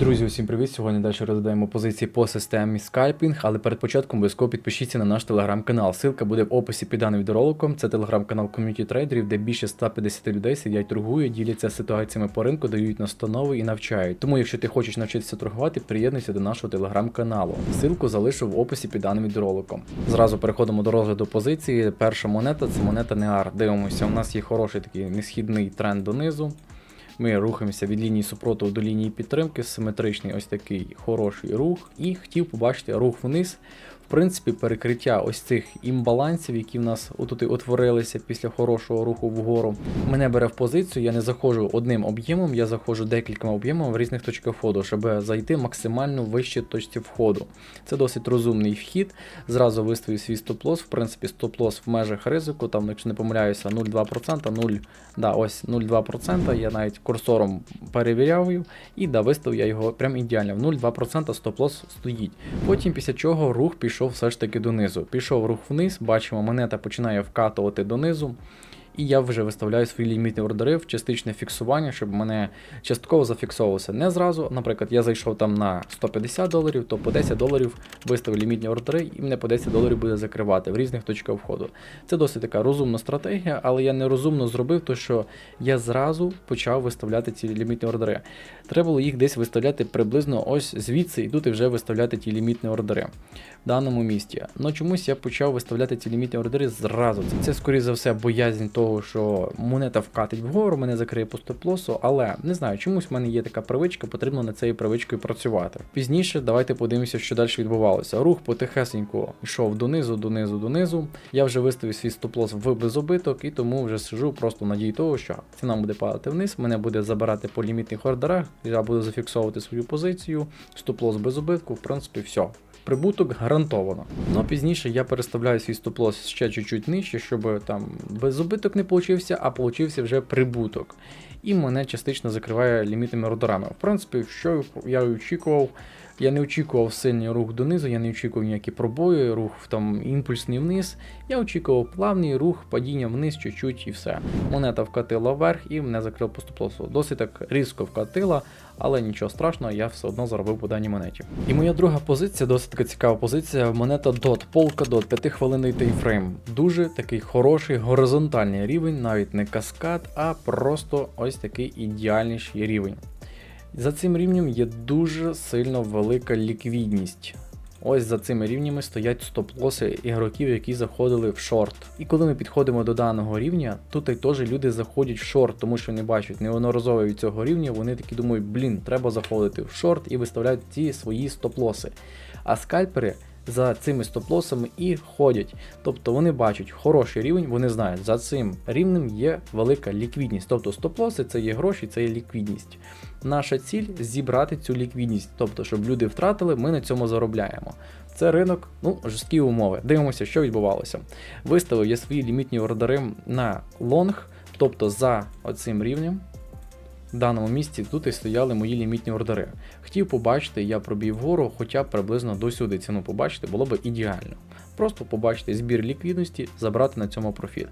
Друзі, усім привіт! Сьогодні далі розглядаємо позиції по системі скальпінг, але перед початком обов'язково підпишіться на наш телеграм-канал. Ссылка буде в описі під даним відеороликом. Це телеграм-канал ком'юніті трейдерів, де більше 150 людей сидять, торгують, діляться ситуаціями по ринку, дають настанови і навчають. Тому, якщо ти хочеш навчитися торгувати, приєднуйся до нашого телеграм-каналу. Ссылку залишу в описі під даним відеороликом. Зразу переходимо до розгляду позиції. Перша монета це монета Неар. Дивимося, у нас є хороший такий несхідний тренд донизу. Ми рухаємося від лінії супротиву до лінії підтримки, симетричний ось такий хороший рух, і хотів побачити рух вниз. Принципі, перекриття ось цих імбалансів, які в нас отут і утворилися після хорошого руху вгору. Мене бере в позицію, я не заходжу одним об'ємом, я заходжу декількома об'ємами в різних точках входу, щоб зайти максимально вище точці входу. Це досить розумний вхід. Зразу виставив свій стоп-лос. В принципі, стоп-лос в межах ризику, там, якщо не помиляюся, 0,2%, 0, да, ось 0,2%. Я навіть курсором перевіряв і да, виставив я його прям ідеально. В 0,2% стоп-лос стоїть. Потім після чого рух пішов все ж таки донизу. Пішов рух вниз, бачимо, монета починає вкатувати донизу. І я вже виставляю свої лімітні ордери в частичне фіксування, щоб мене частково зафіксовувалося. Не зразу. Наприклад, я зайшов там на 150 доларів, то по 10 доларів виставив лімітні ордери, і мене по 10 доларів буде закривати в різних точках входу. Це досить така розумна стратегія, але я нерозумно зробив, то що я зразу почав виставляти ці лімітні ордери. Треба було їх десь виставляти приблизно ось звідси, і тут і вже виставляти ті лімітні ордери в даному місті. Ну чомусь я почав виставляти ці лімітні ордери зразу. Це, це скоріше за все, боязнь того, що монета вкатить вгору, мене закриє по стоп-лосу, але не знаю, чомусь в мене є така привичка, потрібно над цією привичкою працювати. Пізніше давайте подивимося, що далі відбувалося. Рух потихесенько йшов донизу, донизу, донизу. Я вже виставив свій стоп-лос в безубиток, і тому вже сижу просто надії того, що ціна буде падати вниз, мене буде забирати по лімітних ордерах, я буду зафіксовувати свою позицію, стоп-лос без убитку, в принципі, все. Прибуток гарантовано. Ну пізніше я переставляю свій стоп-лос ще чуть-чуть нижче, щоб там безубиток не получився, а получився вже прибуток. І мене частично закриває лімітними родорами. В принципі, що я очікував. Я не очікував сильний рух донизу, я не очікував ніякі пробої, рух там імпульсний вниз. Я очікував плавний рух, падіння вниз чуть-чуть і все. Монета вкатила вверх і мене закрив по. Досить так різко вкатила, але нічого страшного, я все одно заробив по даній монеті. І моя друга позиція, досить така цікава позиція. Монета DOT, Polkadot, 5 хвилинний таймфрейм. Дуже такий хороший горизонтальний рівень, навіть не каскад, а просто ось такий ідеальніший рівень. За цим рівнем є дуже сильно велика ліквідність. Ось за цими рівнями стоять стоп-лоси ігроків, які заходили в шорт. І коли ми підходимо до даного рівня, тут теж люди заходять в шорт, тому що не бачать неодноразово від цього рівня. Вони такі думають, блін, треба заходити в шорт і виставляють ці свої стоп-лоси. А скальпери за цими стоп-лосами і ходять. Тобто вони бачать хороший рівень, вони знають, за цим рівнем є велика ліквідність. Тобто стоп-лоси це є гроші, це є ліквідність. Наша ціль зібрати цю ліквідність, тобто, щоб люди втратили, ми на цьому заробляємо. Це ринок, ну, жорсткі умови. Дивимося, що відбувалося. Виставив я свої лімітні ордери на лонг, тобто за оцим рівнем. В даному місці тут і стояли мої лімітні ордери. Хотів побачити, я пробій вгору, хоча приблизно до сюди ціну побачити було б ідеально. Просто побачити збір ліквідності, забрати на цьому профіт.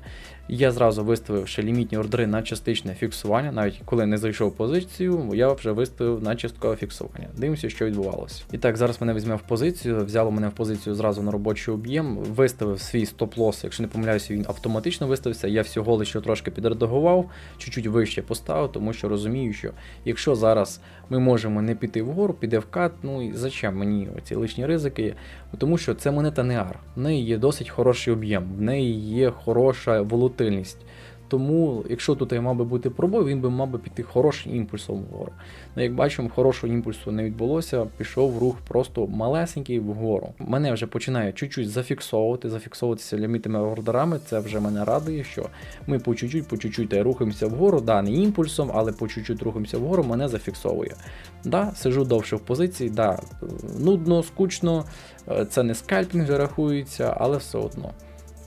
Я зразу виставив ще лімітні ордери на частичне фіксування, навіть коли не зайшов позицію, я вже виставив на часткове фіксування. Дивимося, що відбувалося. І так, зараз мене візьме в позицію, взяло мене в позицію зразу на робочий об'єм, виставив свій стоп-лос, якщо не помиляюся, він автоматично виставився. Я всього лише трошки підредагував, чуть-чуть вище поставив, тому що розумію, що якщо зараз ми можемо не піти вгору, піде вкат, ну і зачем мені ці лишні ризики? Тому що це монета Неар, в неї є досить хороший об'єм, в неї є хороша волатильність. Тому, якщо тут мав би бути пробой, він би мав би піти хорошим імпульсом вгору. Ну, як бачимо, хорошого імпульсу не відбулося, пішов рух просто малесенький вгору. Мене вже починає чуть-чуть зафіксовувати, зафіксовуватися лімітними ордерами. Це вже мене радує, що ми по чуть-чуть, по чуть-чуть рухаємося вгору, да, не імпульсом, але по чуть-чуть рухаємося вгору, мене зафіксовує. Да, сижу довше в позиції, да, нудно, скучно, е, це не скальпінг вже рахується, але все одно.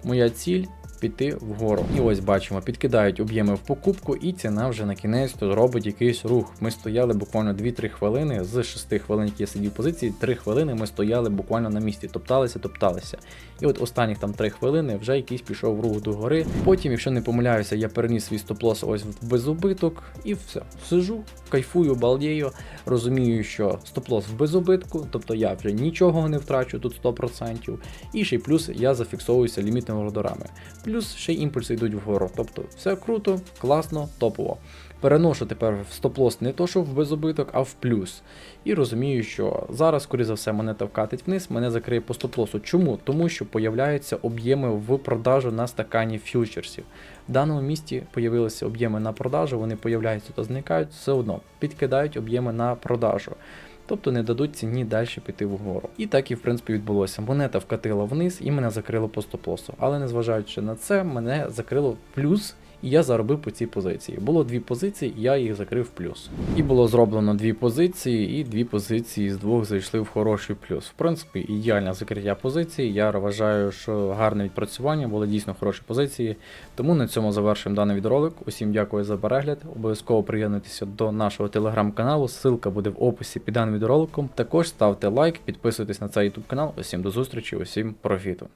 Моя ціль піти вгору. І ось бачимо, підкидають об'єми в покупку, і ціна вже на кінець то робить якийсь рух. Ми стояли буквально 2-3 хвилини з 6 хвилин, які я сидів в позиції, 3 хвилини ми стояли буквально на місці, топталися, топталися. І от останніх там 3 хвилини вже якийсь пішов рух до гори. Потім, якщо не помиляюся, я переніс свій стоп-лос ось в безубиток і все. Сижу, кайфую, балдею, розумію, що стоп-лос в безубитку, тобто я вже нічого не втрачу тут 100%. І ще й плюс я зафіксовуюся лімітними ордерами. Плюс ще й імпульси йдуть вгору. Тобто все круто, класно, топово. Переношу тепер в стоп-лос не то, що в безубиток, а в плюс. І розумію, що зараз, скоріше за все, монета вкатить вниз, мене закриє по стоп-лосу. Чому? Тому що появляються об'єми в продажу на стакані фьючерсів. В даному місті появилися об'єми на продажу, вони появляються та зникають, все одно підкидають об'єми на продажу. Тобто не дадуть ціні далі піти вгору. І так і в принципі відбулося. Монета вкатила вниз і мене закрило по стоп-лосу. Але незважаючи на це, мене закрило плюс. І я заробив по цій позиції. Було дві позиції, я їх закрив в плюс. І було зроблено дві позиції, і дві позиції з двох зайшли в хороший плюс. В принципі, ідеальне закриття позиції. Я вважаю, що гарне відпрацювання, були дійсно хороші позиції. Тому на цьому завершуємо даний відеоролик. Усім дякую за перегляд. Обов'язково приєднуйтеся до нашого телеграм-каналу. Ссылка буде в описі під даним відеороликом. Також ставте лайк, підписуйтесь на цей YouTube канал. Усім до зустрічі, усім профіту.